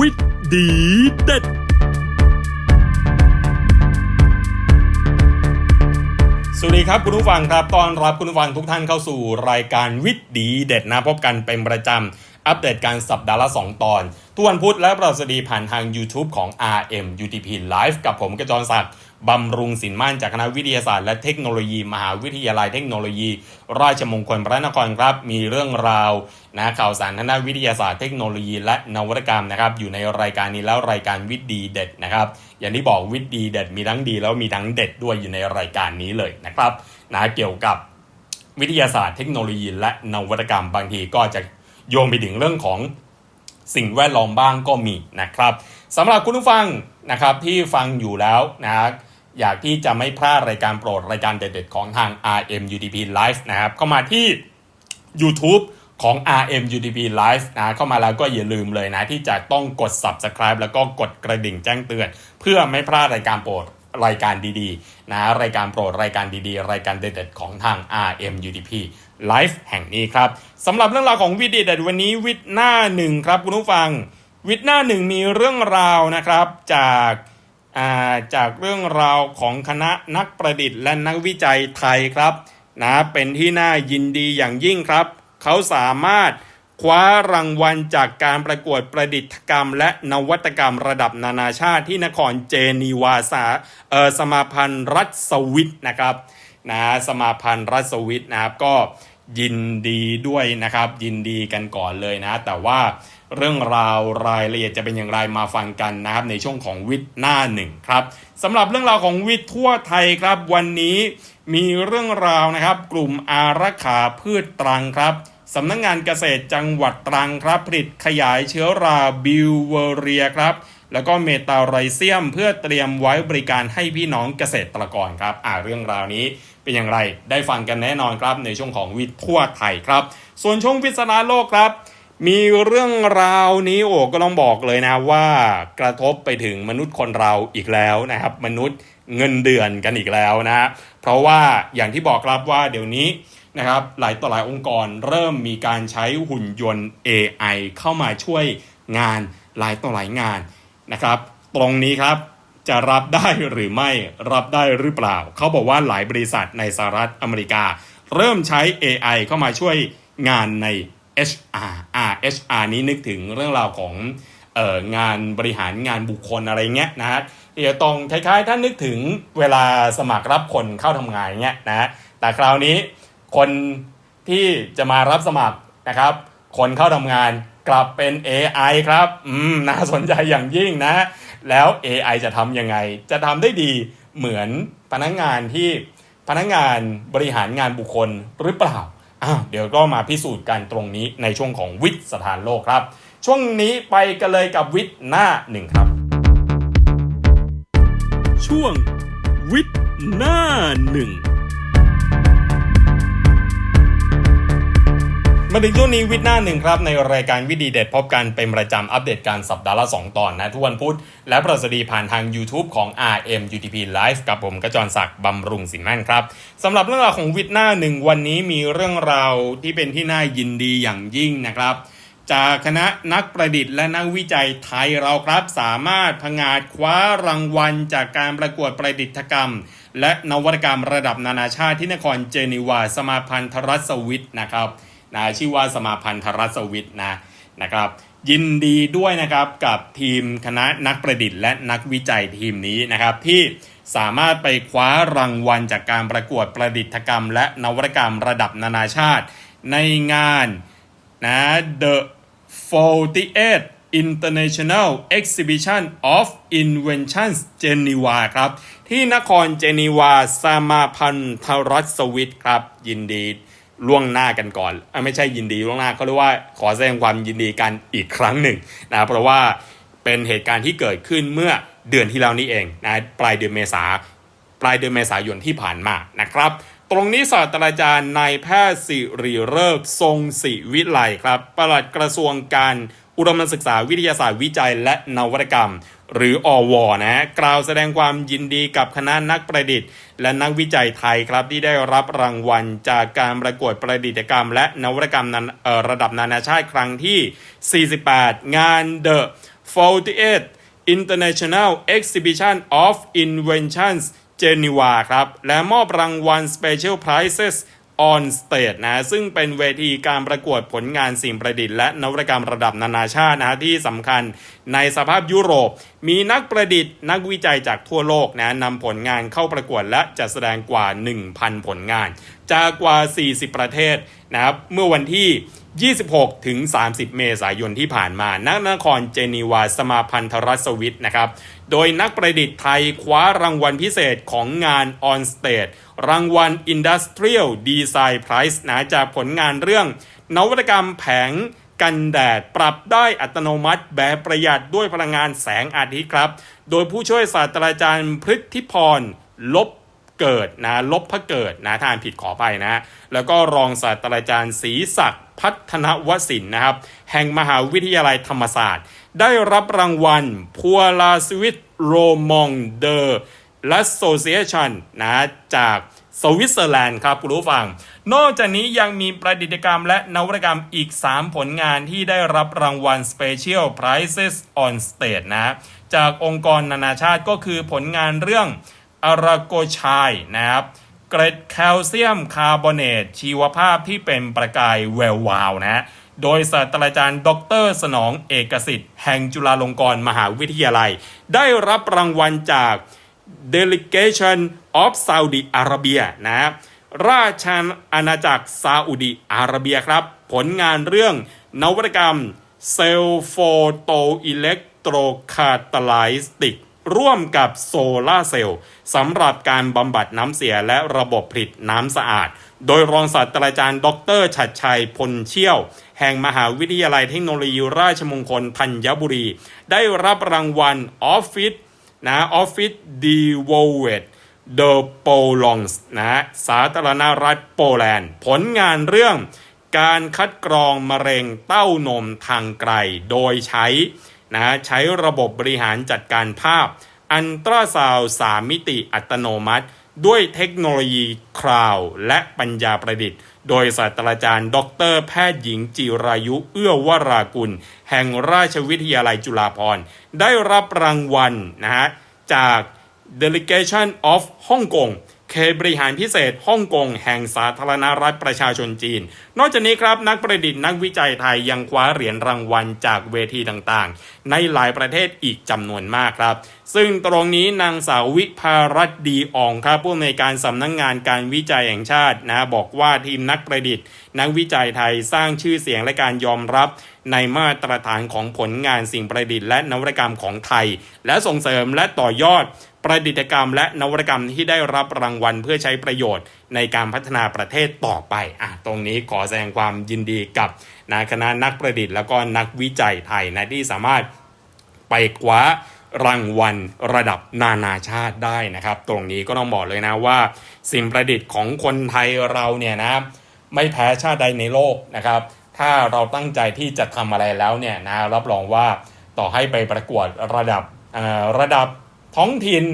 วิทย์ดีเด็ด สวัสดีครับคุณผู้ฟังครับต้อนรับคุณผู้ฟังทุกท่านเข้าสู่รายการวิทย์ดีเด็ดนะพบกันเป็นประจำ อัปเดตการสัปดาห์ละ 2 ตอน ทุกวันพุธและประสดีผ่านทาง YouTube ของ RM UTP Live กับผมกระจรศักดิ์ บำรุงสินมั่นจากคณะวิทยาศาสตร์และเทคโนโลยี มหาวิทยาลัยเทคโนโลยี ราชมงคลพระนครครับ มีเรื่องราวนะข่าวสารทางด้านวิทยาศาสตร์เทคโนโลยี และนวัตกรรมนะครับอยู่ในรายการนี้แล้วรายการวิทย์ดีเด็ดนะครับอย่างที่บอกวิทย์ดีเด็ดมีทั้งดี แล้วมีทั้งเด็ดด้วยอยู่ในรายการนี้เลยนะครับนะเกี่ยวกับวิทยาศาสตร์เทคโนโลยี และนวัตกรรมบางทีก็จะโยงไปถึงเรื่องของสิ่งแวดล้อมบ้างก็มีนะครับสำหรับคุณผู้ฟังนะครับที่ฟังอยู่แล้วนะ อยากที่จะไม่พลาดรายการโปรดรายการเด็ดๆของทาง RM UTP Live นะครับ เข้ามาที่ YouTube ของ RM UTP Live นะเข้ามาแล้วก็อย่าลืมเลยนะ ที่จะต้องกด Subscribe แล้วก็กดกระดิ่งแจ้งเตือน เพื่อไม่พลาดรายการโปรดรายการดีๆนะรายการโปรดรายการดีๆ รายการเด็ดๆของทาง RM UTP Live แห่งนี้ครับสำหรับเรื่องราวของวิดีเด็ดวันนี้วิดหน้าหนึ่งครับคุณผู้ฟัง วิดหน้าหนึ่งมีเรื่องราวนะครับจาก จากเรื่องราวของคณะนักประดิษฐ์และนักวิจัยไทยครับนะเป็นที่น่ายินดีอย่างยิ่งครับ เขาสามารถคว้ารางวัลจากการประกวดประดิษฐกรรม และนวัตกรรมระดับนานาชาติที่นครเจนีวาสาเออสมาพันธ์รัฐสวิตนะครับนะสมาพันธ์รัฐสวิตนะครับก็ยินดีด้วยนะครับ ยินดีกันก่อนเลยนะ แต่ว่า เรื่องราวรายละเอียดจะเป็นอย่างไรมาฟังกันนะครับในช่วงของวิทย์หน้าหนึ่งครับสำหรับเรื่องราวของวิทย์ทั่วไทยครับวันนี้มีเรื่องราวนะครับ กลุ่มอารักขาพืชตรังครับสำนักงงานเกษตรจังหวัดตรังครับผลิตขยายเชื้อราบิวเวอเรียครับแล้วก็เมตาไรเซียมเพื่อเตรียมไว้บริการให้พี่น้องเกษตรกรครับอ่าเรื่องราวนี้เป็นอย่างไรได้ฟังกันแน่นอนครับในช่วงของวิทย์ทั่วไทยครับ ส่วนช่วงวิศนาโลกครับ มีเรื่องราวนี้โอ้ก็ต้องบอกเลยนะว่ากระทบไปถึงมนุษย์คนเราอีกแล้วนะครับ มนุษย์เงินเดือนกันอีกแล้วนะ เพราะว่าอย่างที่บอกครับว่าเดี๋ยวนี้นะครับหลายต่อหลายองค์กรเริ่มมีการใช้หุ่นยนต์ AI เข้ามาช่วยงานหลายต่อหลายงานนะครับ ตรงนี้ครับจะรับได้หรือไม่รับได้หรือเปล่า เขาบอกว่าหลายบริษัทในสหรัฐอเมริกา เริ่มใช้ AI เข้ามาช่วยงานใน HR อ่า HR นี้นึกถึงเรื่องราวของเอ่องานบริหารงานบุคคลอะไรเงี้ยนะฮะเดี๋ยวตรงคล้ายๆถ้านึกถึงเวลาสมัครรับคนเข้าทำงานเงี้ยนะแต่คราวนี้คนที่จะมารับสมัครนะครับ คนเข้าทำงานกลับเป็น AI ครับอืมน่าสนใจอย่างยิ่งนะ แล้ว AI จะทำยังไง จะทำได้ดีเหมือนพนักงงานที่พนักงงานบริหารงานบุคคลหรือเปล่า อ้าวเดี๋ยวก็มาพิสูจน์กันตรงนี้ในช่วงของวิทย์สถานโลกครับ ช่วงนี้ไปกันเลยกับวิทย์หน้าหนึ่งครับ ช่วงวิทย์หน้าหนึ่ง มาถึงช่วงนี้วิดหน้าหนึ่งครับ ในรายการวิดีเด็ดพบกันเป็นประจำอัปเดตการสัปดาห์ละ 2 ตอนนะทุกวันพุธและประสดีผ่านทาง YouTube ของ RM UTP Live กับผมกระจรศักดิ์บำรุงสินแม่นครับสำหรับเรื่องราวของวิดหน้าหนึ่งวันนี้มีเรื่องราวที่เป็นที่น่ายินดีอย่างยิ่งนะครับ จากคณะนักประดิษฐ์และนักวิจัยไทยเราครับสามารถพงาดคว้ารางวัลจากการประกวดประดิษฐกรรม และนวัตกรรมระดับนานาชาติที่นครเจนีวาสมาพันธรัฐสวิตนะครับ นะชื่อว่าสมาพันธรัศวิทย์นะนะครับ ยินดีด้วยนะครับกับทีมคณะนักประดิษฐ์และนักวิจัยทีมนี้นะครับที่สามารถไปคว้ารางวัลจากการประกวดประดิษฐกรรม และนวัตกรรมระดับนานาชาติ ในงานนะ The 48 International Exhibition of Inventions Geneva ครับ ที่นครเจนีวาสมาพันธรัฐสวิตครับ ยินดี ล่วงหน้ากันก่อนอไม่ใช่ยินดีล่วงหน้าเขาเรียกว่าขอแสดงความยินดีกันอีกครั้งหนึ่งนะเพราะว่าเป็นเหตุการณ์ที่เกิดขึ้นเมื่อเดือนที่แล้วนี้เองนะปลายเดือนเมษาปลายเดือนเมษายนที่ผ่านมานะครับ ตรงนี้ศาสตราจารย์นายแพทย์สิริเริกทรงศิวิไลครับปลัดกระทรวงการอุดมศึกษาวิทยาศาสตร์วิจัยและนวัตกรรม หรืออวนะกล่าวแสดงความยินดีกับคณะนักประดิษฐ์ และนักวิจัยไทยครับที่ได้รับรางวัลจากการประกวดประดิษฐกรรม และนวัตกรรมระดับนานาชาติครั้งที่ 48 งาน The 48 International Exhibition of Inventions Geneva ครับ และมอบรางวัล Special Prizes on Stage นะซึ่งเป็นเวทีการประกวดผลงานสิ่งประดิษฐ์และนวัตกรรมระดับนานาชาตินะที่สำคัญในสภาพยุโรป มีนักประดิษฐ์ นักวิจัยจากทั่วโลกนะนำผลงานเข้าประกวดและจัดแสดงกว่า 1,000 ผลงาน จากกว่า 40 ประเทศนะครับเมื่อวันที่ 26 ถึง 30 เมษายนที่ผ่านมาณนครเจนีวาสมาพันธรัฐสวิตนะครับ โดยนักประดิษฐ์ไทยคว้ารางวัลพิเศษของงาน On Stage รางวัล Industrial Design Prize นะจากผลงานเรื่อง นวัตกรรมแผงกันแดดปรับได้อัตโนมัติแบบประหยัดด้วยพลังงานแสงอาทิตย์ครับ โดยผู้ช่วยศาสตราจารย์พฤทธิพร ลบ เกิดนะลบพระเกิดนะทานผิดขอไปนะ แล้วก็รองศาสตราจารย์ศรีศักดิ์พัฒนวสินนะครับ แห่งมหาวิทยาลัยธรรมศาสตร์ ได้รับรางวัลพัวลาสวิตโรมองเดอร์และโซเซชันนะจากสวิตเซอร์แลนด์ครับคุณผู้ฟัง นอกจากนี้ยังมีประดิษฐกรรมและนวัตกรรมอีก 3 ผลงานที่ได้รับรางวัล Special Prizes on Stage นะ จากองค์กรนานาชาติก็คือผลงานเรื่อง อาราโกชัยนะครับเกรดแคลเซียมคาร์บอเนตชีวภาพที่เป็นประกายแวววาวนะฮะโดยศาสตราจารย์ ดร สนองเอกสิทธิ์ แห่งจุฬาลงกรณ์มหาวิทยาลัย ได้รับรางวัลจาก Delegation of Saudi Arabia นะราชอาณาจักรซาอุดิอาระเบียครับ ผลงานเรื่องนวัตกรรมเซลโฟโตอิเล็กโทรคาตาไลสติก ร่วมกับโซลาเซลล์สำหรับการบำบัดน้ำเสียและระบบผลิตน้ำสะอาด โดยรองศาสตราจารย์ ดรชัดชัยพลเชี่ยว แห่งมหาวิทยาลัยเทคโนโลยีราชมงคลธัญบุรี ได้รับรางวัลออฟฟิศนะออฟฟิศดีโวเวตเดอโปลองส์นะสาธารณรัฐโปแลนด์ ผลงานเรื่องการคัดกรองมะเร็งเต้านมทางไกล โดยใช้ นะใช้ระบบบริหารจัดการภาพ อันตราซาวสามมิติอัตโนมัติ ด้วยเทคโนโลยีคราวและปัญญาประดิษฐ์ โดยศาสตราจารย์ ดร แพทย์หญิงจิรายุ เอื้อวรากุล แห่งราชวิทยาลัยจุฬาภรณ์ ได้รับรางวัลนะฮะจาก Delegation of ฮ่องกง เขตบริหารพิเศษฮ่องกงแห่งสาธารณรัฐประชาชนจีน นอกจากนี้ครับนักประดิษฐ์นักวิจัยไทยยังคว้าเหรียญรางวัลจากเวทีต่างๆ ในหลายประเทศอีกจำนวนมากครับ ซึ่งตรงนี้นางสาววิภารัตดีอองครับผู้อำนวยการสำนักงงานการวิจัยแห่งชาตินะบอกว่าทีมนักประดิษฐ์นักวิจัยไทยสร้างชื่อเสียงและการยอมรับในมาตรฐานของผลงานสิ่งประดิษฐ์และนวัตกรรมของไทย และส่งเสริมและต่อยอด ประดิษฐกรรม และนวัตกรรมที่ได้รับรางวัลเพื่อใช้ประโยชน์ในการพัฒนาประเทศต่อไปอะตรงนี้ขอแสดงความยินดีกับนะคณะนักประดิษฐ์แล้วก็นักวิจัยไทยนะที่สามารถไปคว้ารางวัลระดับนานาชาติได้นะครับ ตรงนี้ก็ต้องบอกเลยนะว่า สิ่งประดิษฐ์ของคนไทยเราเนี่ยนะไม่แพ้ชาติใดในโลกนะครับ ถ้าเราตั้งใจที่จะทำอะไรแล้วเนี่ยนะรับรองว่าต่อให้ไปประกวดระดับระดับ ท้องถิ่น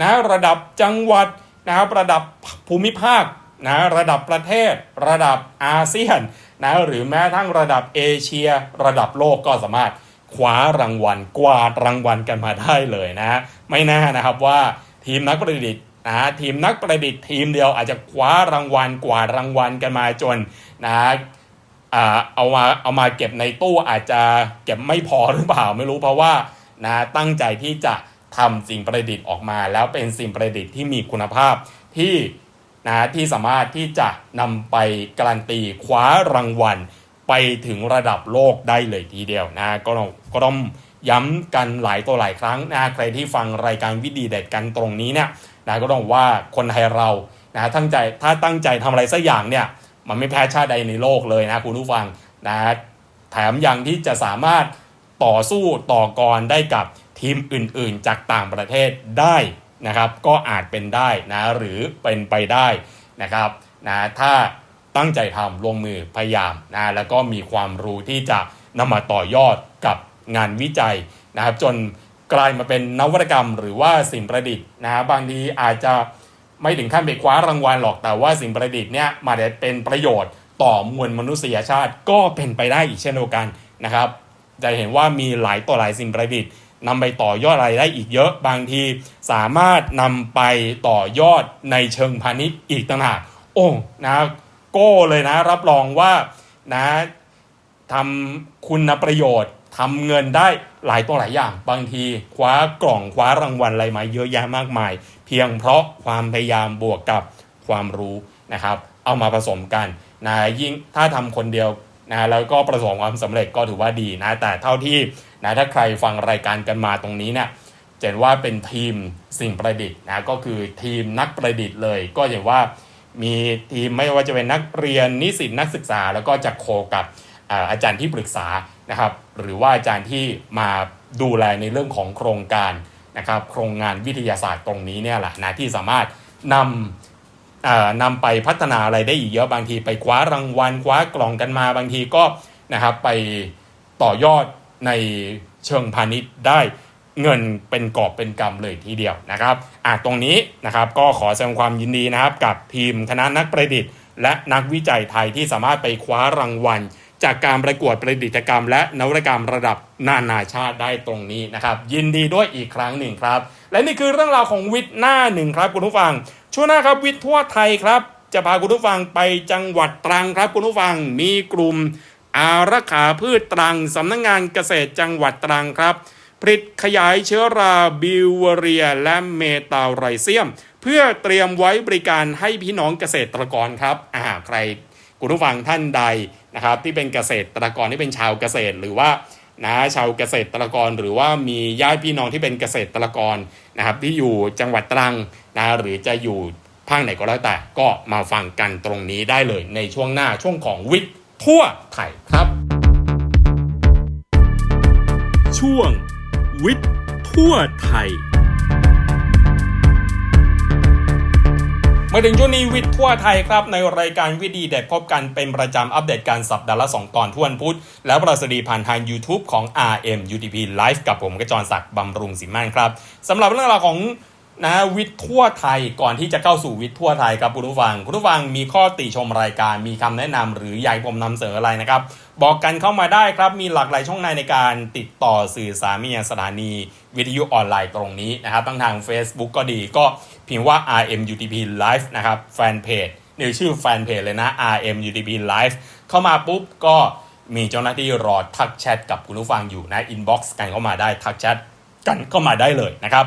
นะระดับจังหวัดนะครับระดับภูมิภาคนะระดับประเทศ ระดับอาเซียนนะหรือแม้ทั้งระดับเอเชีย ระดับโลกก็สามารถคว้ารางวัลกวาดรางวัลกันมาได้เลยนะ ไม่น่านะครับว่าทีมนักประดิษฐ์นะทีมนักประดิษฐ์ทีมเดียวอาจจะคว้ารางวัลกวาดรางวัลกันมาจนนะเอามาเอามาเก็บในตู้อาจจะเก็บไม่พอหรือเปล่าไม่รู้เพราะว่านะตั้งใจที่จะ ทำสิ่งประดิษฐ์ออกมา แล้วเป็นสิ่งประดิษฐ์ที่มีคุณภาพที่นะที่สามารถที่จะนำไปการันตีคว้ารางวัลไปถึงระดับโลกได้เลยทีเดียวนะก็ต้องก็ต้องย้ำกันหลายตัวหลายครั้งนะใครที่ฟังรายการวิดีเด็ดกันตรงนี้เนี่ยนะก็ต้องว่าคนไทยเรานะตั้งใจถ้าตั้งใจทำอะไรสักอย่างเนี่ยมันไม่แพ้ชาติใดในโลกเลยนะคุณผู้ฟังนะแถมยังที่จะสามารถต่อสู้ต่อกรได้กับ ทีมอื่นๆ จากต่างประเทศได้นะครับ ก็อาจเป็นได้นะหรือเป็นไปได้นะครับนะถ้าตั้งใจทำลงมือพยายามนะแล้วก็มีความรู้ที่จะนำมาต่อยอดกับงานวิจัยนะครับ จนกลายมาเป็นนวัตกรรม หรือว่าสิ่งประดิษฐ์นะบางทีอาจจะไม่ถึงขั้นไปคว้ารางวัลหรอกแต่ว่าสิ่งประดิษฐ์เนี่ยมาได้เป็นประโยชน์ต่อมวลมนุษยชาติก็เป็นไปได้อีกเช่นเดียวกันนะครับ จะเห็นว่ามีหลายต่อหลายสิ่งประดิษฐ์ นำไปต่อยอดอะไรได้อีกเยอะ บางทีสามารถนำไปต่อยอดในเชิงพาณิชย์อีกต่างหากโอ้นะโก้เลยนะ รับรองว่านะทำคุณประโยชน์ทำเงินได้หลายตัวหลายอย่าง บางทีคว้ากล่องคว้ารางวัลอะไรมาเยอะแยะมากมาย เพียงเพราะความพยายามบวกกับความรู้นะครับ เอามาผสมกันนะยิ่งถ้าทำคนเดียวนะแล้วก็ประสบความสำเร็จก็ถือว่าดีนะแต่เท่าที่ นะถ้าใครฟังรายการกันมาตรงนี้เนี่ยจะเห็นว่าเป็นทีมสิ่งประดิษฐ์นะก็คือทีมนักประดิษฐ์เลย ก็เห็นว่ามีทีมไม่ว่าจะเป็นนักเรียนนิสิตนักศึกษา แล้วก็จะโคกับอาจารย์ที่ปรึกษานะครับ หรือว่าอาจารย์ที่มาดูแลในเรื่องของโครงการนะครับโครงงานวิทยาศาสตร์ตรงนี้เนี่ยแหละนะที่สามารถนำอ่านำไปพัฒนาอะไรได้อีกเยอะบางทีไปคว้ารางวัลคว้ากล่องกันมาบางทีก็นะครับไปต่อยอด ในเชิงพาณิชย์ได้เงินเป็นกอบเป็นกำเลยทีเดียวนะครับอะตรงนี้นะครับก็ขอแสดงความยินดีนะครับ กับทีมคณะนักประดิษฐ์ และนักวิจัยไทยที่สามารถไปคว้ารางวัล จากการประกวดประดิษฐกรรม และนวัตกรรมระดับนานาชาติได้ตรงนี้นะครับ ยินดีด้วยอีกครั้งหนึ่งครับ และนี่คือเรื่องราวของวิทย์หน้าหนึ่งครับคุณผู้ฟัง ช่วงหน้าครับวิทย์ทั่วไทยครับ จะพาคุณผู้ฟังไปจังหวัดตรังครับคุณผู้ฟังมีกลุ่ม อารักขาพืชตรังสำนักงงานเกษตรจังหวัดตรังครับ ผลิตขยายเชื้อราบิวเวเรียและเมตาไรเซียม เพื่อเตรียมไว้บริการให้พี่น้องเกษตรกรครับอ่าใครคุณผู้ฟังท่านใดนะครับที่เป็นเกษตรกรที่เป็นชาวเกษตรหรือว่านะชาวเกษตรกรหรือว่ามีญาติพี่น้องที่เป็นเกษตรกรนะครับที่อยู่จังหวัดตรังนะหรือจะอยู่ภาคไหนก็แล้วแต่ก็มาฟังกันตรงนี้ได้เลยในช่วงหน้าช่วงของวิทย์ ทั่วไทยครับ ช่วง วิทย์ทั่วไทยมาถึงช่วงนี้วิทย์ทั่วไทยครับ ในรายการวิดีเด็ดพบกันเป็นประจำอัปเดตการสัปดาห์ละ 2 ตอนทุกวันพุธแล้วประสดีผ่านทาง YouTube ของ RM UTP Live กับผมกระจรศักดิ์บำรุงสิมานครับสำหรับเรื่องราวของ นะวิทย์ทั่วไทยก่อนที่จะเข้าสู่วิทย์ทั่วไทยครับคุณผู้ฟังคุณผู้ฟังมีข้อติชมรายการมีคำแนะนำหรืออยากให้ผมนำเสนออะไรนะครับ บอกกันเข้ามาได้ครับมีหลากหลายช่องทางในการติดต่อสื่อสารมีสถานี วิทยุออนไลน์ตรงนี้นะครับทั้งทาง Facebook ก็ดีก็พิมพ์ว่า RMUTP Live นะครับแฟนเพจนี่ชื่อแฟนเพจเลยนะ RMUTP Live เข้ามาปุ๊บก็มีเจ้าหน้าที่รอทักแชทกับคุณผู้ฟังอยู่นะอินบ็อกซ์กันเข้ามาได้ทักแชทกันเข้ามาได้เลยนะครับ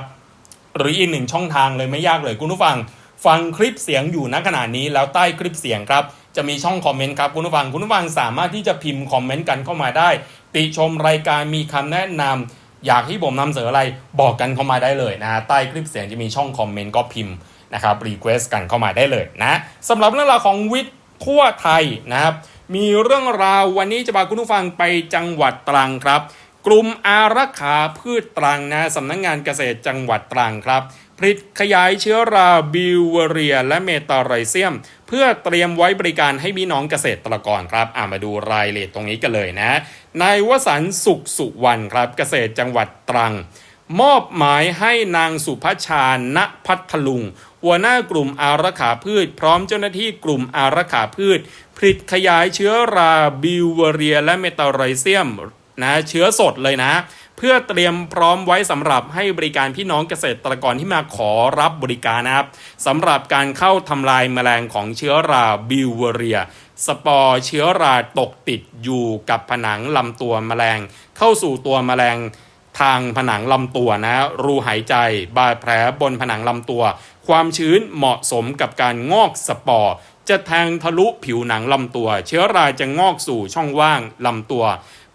หรืออีกหนึ่งช่องทางเลยไม่ยากเลยคุณผู้ฟัง ฟังคลิปเสียงอยู่ณขณะนี้แล้วใต้คลิปเสียงครับจะมีช่องคอมเมนต์ครับคุณผู้ฟังคุณผู้ฟังสามารถที่จะพิมพ์คอมเมนต์กันเข้ามาได้ ติชมรายการมีคำแนะนำอยากให้ผมนำเสนออะไรบอกกันเข้ามาได้เลยนะฮะใต้คลิปเสียงจะมีช่องคอมเมนต์ก็พิมพ์นะครับรีเควสกันเข้ามาได้เลยนะสำหรับเรื่องราวของวิทย์ทั่วไทยนะครับมีเรื่องราววันนี้จะพาคุณผู้ฟังไปจังหวัดตรังครับ กลุ่มอารักขาพืชตรังนะสำนักงงานเกษตรจังหวัดตรังครับผลิตขยายเชื้อราบิวเวเรีย และเมตาไรเซียม เพื่อเตรียมไว้บริการให้พี่น้องเกษตรกรครับอ่ามาดูรายละเอียดตรงนี้กันเลยนะนายวสันสุขสุวรรณครับเกษตรจังหวัดตรัง มอบหมายให้นางสุภชาณพัทลุง หัวหน้ากลุ่มอารักขาพืช พร้อมเจ้าหน้าที่กลุ่มอารักขาพืชผลิตขยายเชื้อราบิวเวเรีย และเมตาไรเซียม นะเชื้อสดเลยนะ เพื่อเตรียมพร้อมไว้สำหรับให้บริการพี่น้องเกษตรกรที่มาขอรับบริการนะครับสำหรับการเข้าทำลายแมลงของเชื้อราบิวเวเรีย สปอร์เชื้อราตกติดอยู่กับผนังลำตัวแมลง เข้าสู่ตัวแมลงทางผนังลำตัวนะรูหายใจ บาดแผลบนผนังลำตัว ความชื้นเหมาะสมกับการงอกสปอร์จะแทงทะลุผิวหนังลำตัว เชื้อราจะงอกสู่ช่องว่างลำตัว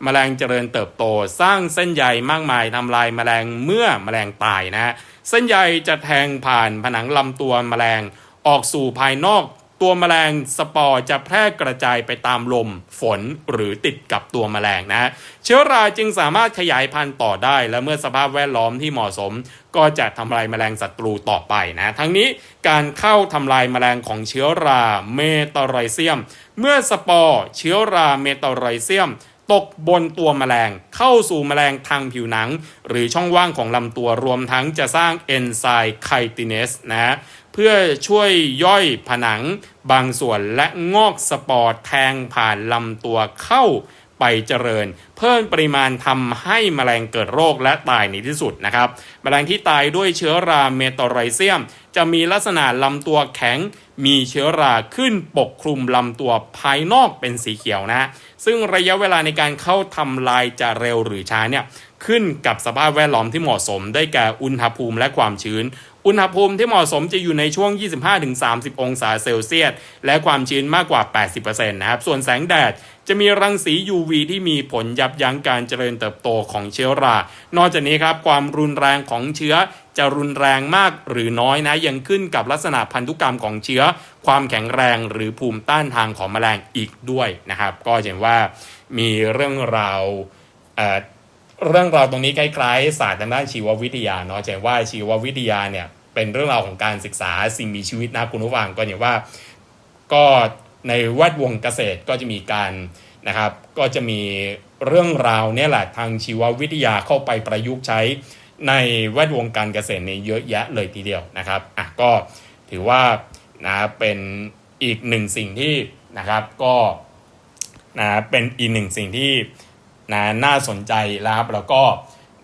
แมลงเจริญเติบโต สร้างเส้นใยมากมายทำลายแมลงเมื่อแมลงตายนะเส้นใยจะแทงผ่านผนังลำตัวแมลงออกสู่ภายนอก ตัวแมลงสปอร์จะแพร่กระจายไปตามลม ฝนหรือติดกับตัวแมลงนะเชื้อราจึงสามารถขยายพันธุ์ต่อได้ และเมื่อสภาพแวดล้อมที่เหมาะสม ก็จะทำลายแมลงศัตรูต่อไปนะทั้งนี้การเข้าทำลายแมลงของเชื้อราเมตาไรเซียม เมื่อสปอร์เชื้อราเมตาไรเซียม ตกบนตัวแมลง เข้าสู่แมลงทางผิวหนัง หรือช่องว่างของลำตัวรวมทั้งจะสร้างเอนไซม์ไคตินเนสนะเพื่อช่วยย่อยผนังบางส่วนและงอกสปอร์แทงผ่านลำตัวเข้า ไปเจริญ เพิ่มปริมาณทำให้แมลงเกิดโรคและตายในที่สุดนะครับแมลงที่ตายด้วยเชื้อราเมโตไรเซียม จะมีลักษณะลำตัวแข็ง มีเชื้อราขึ้นปกคลุมลำตัวภายนอกเป็นสีเขียวนะ ซึ่งระยะเวลาในการเข้าทำลายจะเร็วหรือช้าเนี่ยขึ้นกับสภาพแวดล้อมที่เหมาะสมได้แก่อุณหภูมิและความชื้น อุณหภูมิที่เหมาะสมจะอยู่ในช่วง 25-30 องศาเซลเซียส และความชื้นมากกว่า 80%นะครับ ส่วนแสงแดดจะมีรังสี UV ที่มีผลยับยั้งการเจริญเติบโตของเชื้อรา นอกจากนี้ครับความรุนแรงของเชื้อจะรุนแรงมากหรือน้อยนะยังขึ้นกับลักษณะพันธุกรรมของเชื้อ ความแข็งแรงหรือภูมิต้านทานของแมลงอีกด้วยนะครับ ก็เห็นว่ามีเรื่องราวเเรื่องราวตรงนี้คล้ายๆศาสตร์ทางด้านชีววิทยาเนาะจะเห็นว่าชีววิทยาเนี่ย เป็นเรื่องราวของการศึกษาสิ่งมีชีวิตนะคุณผู้ฟังก็เห็นว่า ก็ในแวดวงเกษตรก็จะมีการนะครับ ก็จะมีเรื่องราวเนี่ยแหละทางชีววิทยาเข้าไปประยุกต์ใช้ในแวดวงการเกษตรเนี่ยเยอะแยะเลยทีเดียวนะครับอะก็ถือว่านะเป็นอีกหนึ่งสิ่งที่นะครับก็นะเป็นอีกหนึ่งสิ่งที่นะน่าสนใจแล้วครับแล้วก็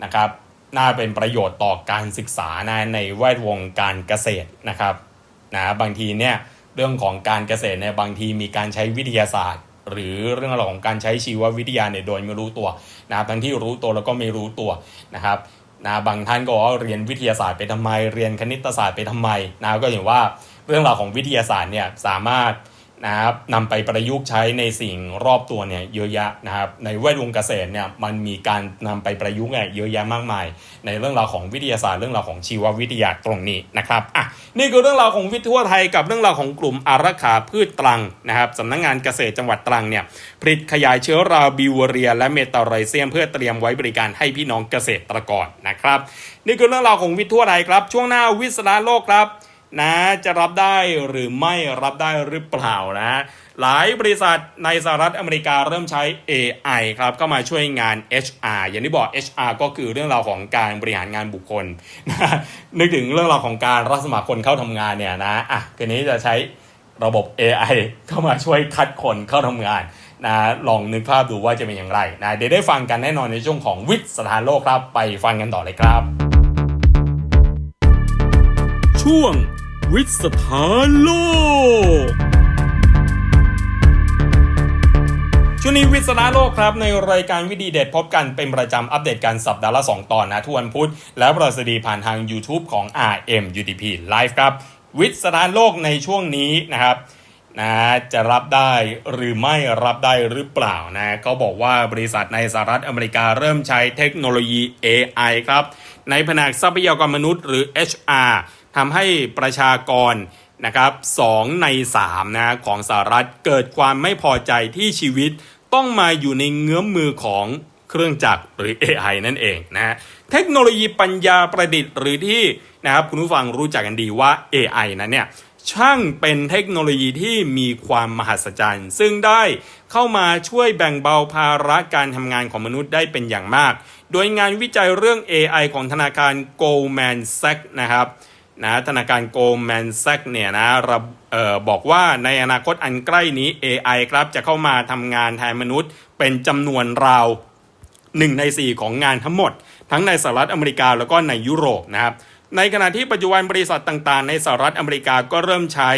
นะครับ น่าเป็นประโยชน์ต่อการศึกษานะในแวดวงการเกษตรนะครับนะบางทีเนี่ยเรื่องของการเกษตรเนี่ยบางทีมีการใช้วิทยาศาสตร์ หรือเรื่องราวของการใช้ชีววิทยาเนี่ยโดยไม่รู้ตัวนะครับทั้งที่รู้ตัวแล้วก็ไม่รู้ตัวนะครับนะบางท่านก็บอาเรียนวิทยาศาสตร์ไปทำไม เรียนคณิตศาสตร์ไปทำไมนะก็เห็นว่าเรื่องราวของวิทยาศาสตร์เนี่ยสามารถ นะครับนำไปประยุกต์ใช้ในสิ่งรอบตัวเนี่ยเยอะแยะนะครับในแวดวงเกษตรเนี่ยมันมีการนำไปประยุกต์เนี่ยเยอะแยะมากมาย ในเรื่องราวของวิทยาศาสตร์เรื่องราวของชีววิทยาตรงนี้นะครับอะนี่คือเรื่องราวของวิทย์ทั่วไทยกับเรื่องราวของกลุ่มอารักขาพืชตรังนะครับสำนักงานเกษตรจังหวัดตรังเนี่ยผลิตขยายเชื้อราบิวเรีย และเมตาไรเซียม เพื่อเตรียมไว้บริการให้พี่น้องเกษตรกรนะครับ นี่คือเรื่องราวของวิทย์ทั่วไทยครับ ช่วงหน้าวิสราโลกครับ นะ จะรับได้หรือไม่รับได้หรือเปล่านะ หลายบริษัทในสหรัฐอเมริกาเริ่มใช้ AI ครับเข้ามาช่วยงาน HR อย่างที่บอก HR ก็คือเรื่องราวของการบริหารงานบุคคลนะนึกถึงเรื่องราวของการรับสมัครคนเข้าทำงานเนี่ยนะอะคืนนี้จะใช้ระบบ AI เข้ามาช่วยคัดคนเข้าทำงานนะลองนึกภาพดูว่าจะเป็นอย่างไรนะเดี๋ยวได้ฟังกันแน่นอนในช่วงของวิทย์สถานโลกครับ ไปฟังกันต่อเลยครับ ช่วง วิทย์สถานโลก ช่วงนี้วิศนาโลกครับ ในรายการวิดีเด็ดพบกันเป็นประจำอัปเดตการสัปดาห์ละ 2 ตอนนะทุกวันพุธ และประสดีผ่านทาง YouTube ของ RM UDP Live ครับ วิศนาโลกในช่วงนี้นะครับนะจะรับได้หรือไม่รับได้หรือเปล่านะเขาบอกว่าบริษัทในสหรัฐอเมริกาเริ่มใช้เทคโนโลยี AI ครับ ในแผนกทรัพยากรมนุษย์หรือ HR ทำให้ประชากรนะครับ2ใน3นะของสหรัฐเกิดความไม่พอใจที่ชีวิตต้องมาอยู่ในเงื้อมมือของเครื่องจักรหรือ AI นั่นเองนะฮะเทคโนโลยีปัญญาประดิษฐ์หรือที่นะครับคุณผู้ฟังรู้จักกันดีว่า AI นั้นเนี่ยช่างเป็นเทคโนโลยีที่มีความมหัศจรรย์ ซึ่งได้เข้ามาช่วยแบ่งเบาภาระการทำงานของมนุษย์ได้เป็นอย่างมาก โดยงานวิจัยเรื่อง AI ของธนาคาร Goldman Sachs นะครับ นะธนาคาร Goldman Sachs เนี่ยนะระเอ่อบอกว่าในอนาคตอันใกล้นี้ AI ครับจะเข้ามาทำงานแทนมนุษย์ เป็นจำนวนราว1ใน 4 ของงานทั้งหมด ทั้งในสหรัฐอเมริกาแล้วก็ในยุโรปนะครับในขณะที่ปัจจุบันบริษัทต่างๆ ในสหรัฐอเมริกาก็เริ่มใช้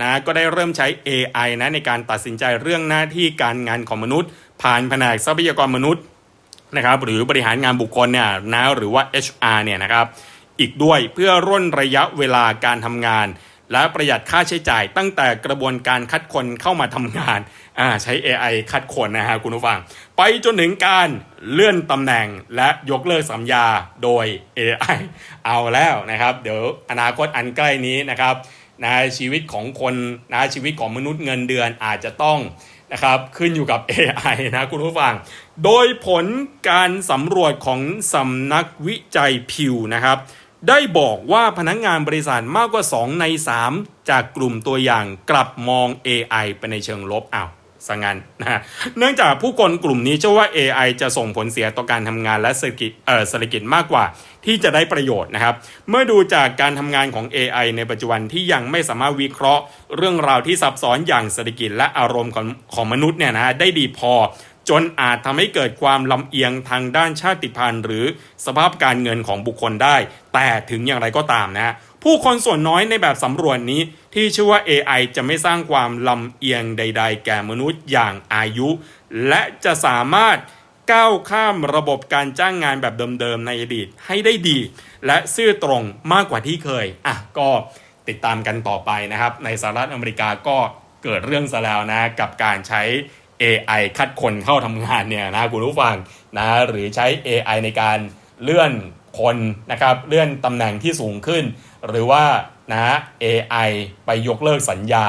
นะก็ได้เริ่มใช้ AI นะในการตัดสินใจเรื่องหน้าที่การงานของมนุษย์ ผ่านแผนกทรัพยากรมนุษย์นะครับหรือบริหารงานบุคคลเนี่ยนะหรือว่า HR เนี่ยนะครับ อีกด้วยเพื่อร่นระยะเวลาการทำงาน และประหยัดค่าใช้จ่ายตั้งแต่กระบวนการคัดคนเข้ามาทำงานอ่าใช้ AI คัดคนนะฮะคุณผู้ฟัง ไปจนถึงการเลื่อนตำแหน่งและยกเลิกสัญญาโดย AI เอาแล้วนะครับ เดี๋ยวอนาคตอันใกล้นี้นะครับนะชีวิตของคนนะชีวิตของมนุษย์เงินเดือนอาจจะต้องนะครับขึ้นอยู่กับ AI นะคุณผู้ฟัง โดยผลการสำรวจของสำนักวิจัยพิวนะครับ ได้บอกว่าพนักงงานบริษัทมากกว่า 2 ใน 3 จากกลุ่มตัวอย่างกลับมอง AI ไปในเชิงลบอ้าวสังงันนะเนื่องจากผู้คนกลุ่มนี้เชื่อว่า AI จะส่งผลเสียต่อการทำงานและเศรษฐกิจเอ่อเศรษฐกิจมากกว่าที่จะได้ประโยชน์นะครับ เมื่อดูจากการทำงานของ AI ในปัจจุบันที่ยังไม่สามารถวิเคราะห์ เรื่องราวที่ซับซ้อนอย่างเศรษฐกิจและอารมณ์ของของมนุษย์เนี่ยนะได้ดีพอ จนอาจทำให้เกิดความลำเอียงทางด้านชาติพันธุ์ หรือสภาพการเงินของบุคคลได้ แต่ถึงอย่างไรก็ตามนะผู้คนส่วนน้อยในแบบสำรวจนี้ ที่เชื่อว่า AI จะไม่สร้างความลำเอียงใด ๆ แก่มนุษย์อย่างอายุ และจะสามารถก้าวข้ามระบบการจ้างงานแบบเดิมๆในอดีตให้ได้ดี และซื่อตรงมากกว่าที่เคยอะก็ติดตามกันต่อไปนะครับ ในสหรัฐอเมริกาก็เกิดเรื่องซะแล้วนะ กับการใช้ AI คัดคนเข้าทำงานเนี่ยนะคุณผู้ฟังนะหรือใช้ AI ในการเลื่อนคนนะครับเลื่อนตำแหน่งที่สูงขึ้น หรือว่านะ AI ไปยกเลิกสัญญา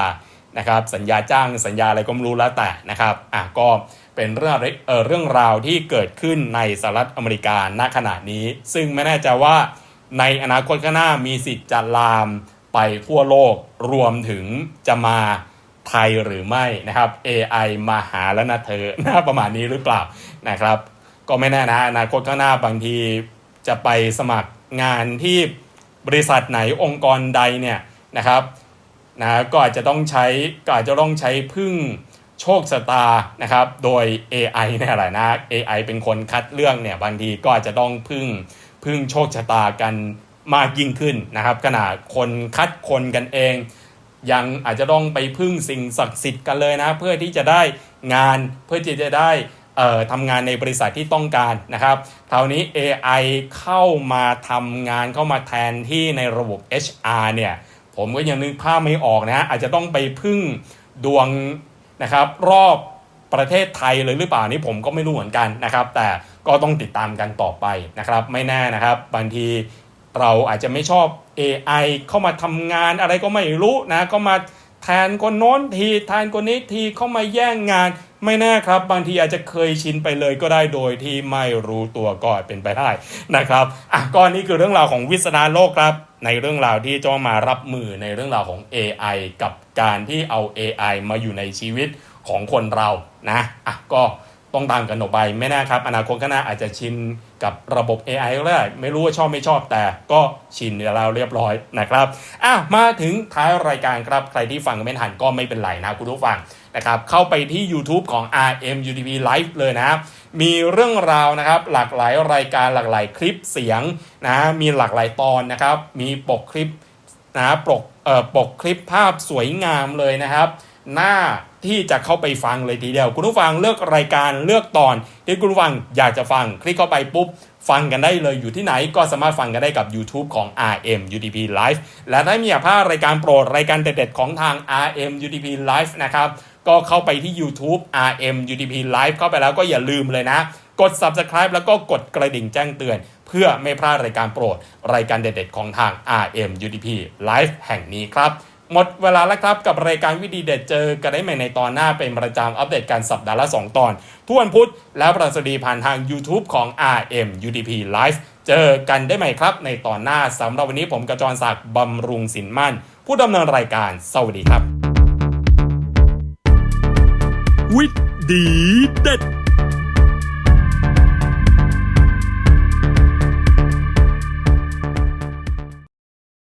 นะครับสัญญาจ้างสัญญาอะไรก็ไม่รู้แล้วแต่นะครับอะก็เป็นเรื่องเออเรื่องราวที่เกิดขึ้นในสหรัฐอเมริกาณขณะนี้ ซึ่งไม่แน่ใจว่าในอนาคตข้างหน้ามีสิทธิ์จะลามไปทั่วโลกรวมถึงจะมา ไทยหรือไม่นะครับ AI มาหาแล้วนะเธอนะประมาณนี้หรือเปล่านะครับ ก็ไม่แน่นะอนาคตข้างหน้าบางทีจะไปสมัครงานที่บริษัทไหนองค์กรใดเนี่ยนะครับนะก็อาจจะต้องใช้ก็อาจจะต้องใช้พึ่งโชคชะตานะครับ โดย AI เนี่ยแหละนะ AI เป็นคนคัดเรื่องเนี่ยบางทีก็อาจจะต้องพึ่งพึ่งโชคชะตากันมากยิ่งขึ้นนะครับขนาดคนคัดคนกันเอง ยังอาจจะต้องไปพึ่งสิ่งศักดิ์สิทธิ์กันเลยนะ เพื่อที่จะได้งานเพื่อที่จะได้ทำงานในบริษัทที่ต้องการนะครับคราวนี้ AI เข้ามาทำงานเข้ามาแทนที่ในระบบ HR เนี่ยผมก็ยังนึกภาพไม่ออกนะอาจจะต้องไปพึ่งดวงนะครับรอบประเทศไทยเลยหรือเปล่านี่ผมก็ไม่รู้เหมือนกันนะครับ แต่ก็ต้องติดตามกันต่อไปนะครับ ไม่แน่นะครับบางที เราอาจจะไม่ชอบ AI เข้ามาทำงานอะไรก็ไม่รู้นะก็มาแทนคนโน้นทีแทนคนนี้ทีเข้ามาแย่งงาน ไม่แน่ครับ บางทีอาจจะเคยชินไปเลยก็ได้โดยที่ไม่รู้ตัวก็เป็นไปได้นะครับอะก็น,นี่คือเรื่องราวของวิศนาโลกครับ ในเรื่องราวที่จะมารับมือในเรื่องราวของ AI กับการที่เอา AI มาอยู่ในชีวิตของคนเรานะอะก็ ต้องตามกันออกไปไม่แน่ครับ อนาคตข้างหน้าอาจจะชินกับระบบ AI ก็ได้ไม่รู้ว่าชอบไม่ชอบแต่ก็ชินแล้วเรียบร้อยนะครับอะมาถึงท้ายรายการครับ ใครที่ฟังไม่ทันก็ไม่เป็นไรนะคุณผู้ฟังนะครับเข้าไปที่ YouTube ของ RM UTV Live เลยนะมีเรื่องราวนะครับหลากหลายรายการหลากหลายคลิปเสียงนะมีหลากหลายตอนนะครับ มีปกคลิปนะปกเอ่อปกคลิปภาพสวยงามเลยนะครับ หน้า ที่จะเข้าไปฟังเลยทีเดียว คุณผู้ฟังเลือกรายการเลือกตอน ที่คุณผู้ฟังอยากจะฟัง คลิกเข้าไปปุ๊บ ฟังกันได้เลยอยู่ที่ไหนก็สามารถฟังกันได้กับ YouTube ของ RM UTP Live และถ้ามีอยากพลาดรายการโปรดรายการเด็ดๆของทาง RM UTP Live นะครับก็เข้าไปที่ YouTube RM UTP Live เข้าไปแล้วก็อย่าลืมเลยนะ กด Subscribe แล้วก็กดกระดิ่งแจ้งเตือน เพื่อไม่พลาดรายการโปรด รายการเด็ดๆของทาง RM UTP Live แห่งนี้ครับ หมดเวลาแล้วครับกับรายการวิดีเด็ดเจอกันได้ใหม่ในตอนหน้าเป็นประจำอัปเดตการสัปดาห์ละ 2 ตอน ทุกวันพุธและประสดีผ่านทาง YouTube ของ RM UTP Live เจอกันได้ใหม่ครับ ในตอนหน้าสำหรับวันนี้ผมกระจรศักดิ์บำรุงสินมั่น ผู้ดำเนินรายการสวัสดีครับ วิดีเด็ด